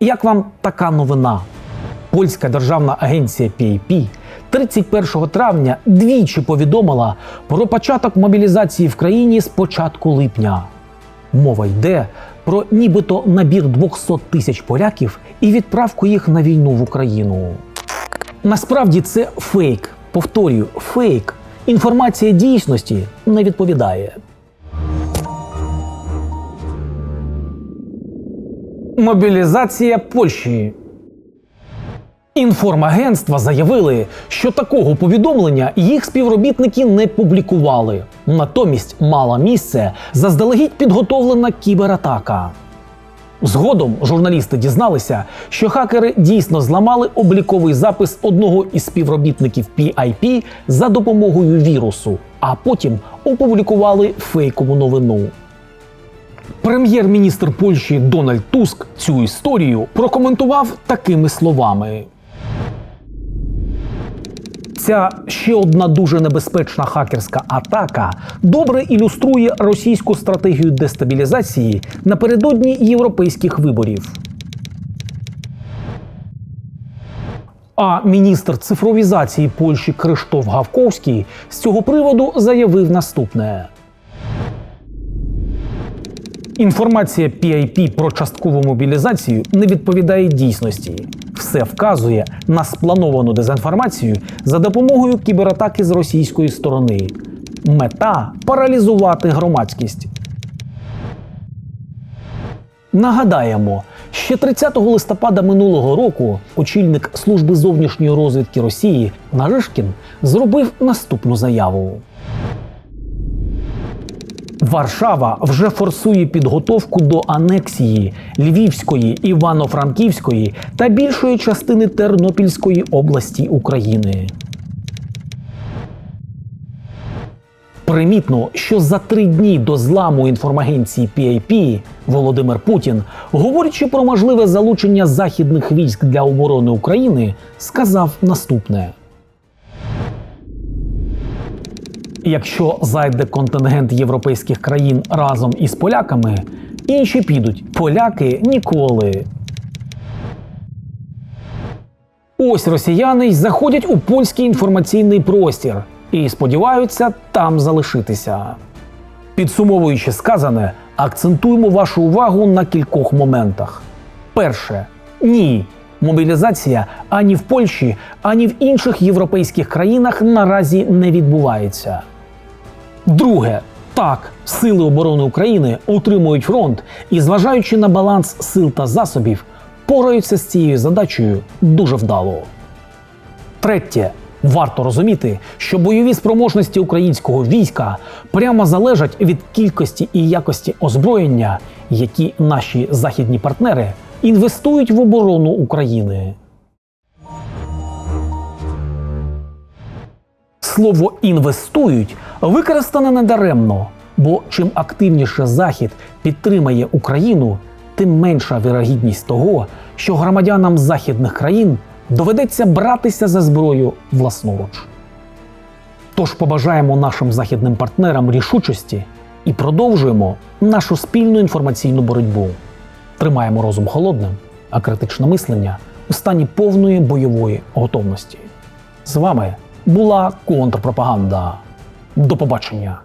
Як вам така новина? Польська державна агенція PAP 31 травня двічі повідомила про початок мобілізації в країні з початку липня. Мова йде про нібито набір 200 тисяч поляків і відправку їх на війну в Україну. Насправді це фейк. Повторюю, фейк. Інформація дійсності не відповідає. Мобілізація Польщі. Інформагентства заявили, що такого повідомлення їх співробітники не публікували. Натомість мала місце заздалегідь підготовлена кібератака. Згодом журналісти дізналися, що хакери дійсно зламали обліковий запис одного із співробітників PIP за допомогою вірусу, а потім опублікували фейкову новину. Прем'єр-міністр Польщі Дональд Туск цю історію прокоментував такими словами. Ця ще одна дуже небезпечна хакерська атака добре ілюструє російську стратегію дестабілізації напередодні європейських виборів. А міністр цифровізації Польщі Криштоф Гавковський з цього приводу заявив наступне. Інформація PIP про часткову мобілізацію не відповідає дійсності. Все вказує на сплановану дезінформацію за допомогою кібератаки з російської сторони. Мета паралізувати громадськість. Нагадаємо, ще 30 листопада минулого року очільник служби зовнішньої розвідки Росії Наришкін зробив наступну заяву. Варшава вже форсує підготовку до анексії Львівської, Івано-Франківської та більшої частини Тернопільської області України. Примітно, що за три дні до зламу інформагенції PIP Володимир Путін, говорячи про можливе залучення західних військ для оборони України, сказав наступне. Якщо зайде контингент європейських країн разом із поляками, інші підуть. Поляки ніколи. Ось росіяни й заходять у польський інформаційний простір і сподіваються там залишитися. Підсумовуючи сказане, акцентуємо вашу увагу на кількох моментах. Перше, ні. Мобілізація ані в Польщі, ані в інших європейських країнах наразі не відбувається. Друге, так, сили оборони України утримують фронт і, зважаючи на баланс сил та засобів, пораються з цією задачею дуже вдало. Третє, варто розуміти, що бойові спроможності українського війська прямо залежать від кількості і якості озброєння, які наші західні партнери інвестують в оборону України. Слово інвестують використане недаремно, бо чим активніше Захід підтримає Україну, тим менша вірогідність того, що громадянам західних країн доведеться братися за зброю власноруч. Тож побажаємо нашим західним партнерам рішучості і продовжуємо нашу спільну інформаційну боротьбу. Тримаємо розум холодним, а критичне мислення у стані повної бойової готовності. З вами була контрпропаганда. До побачення!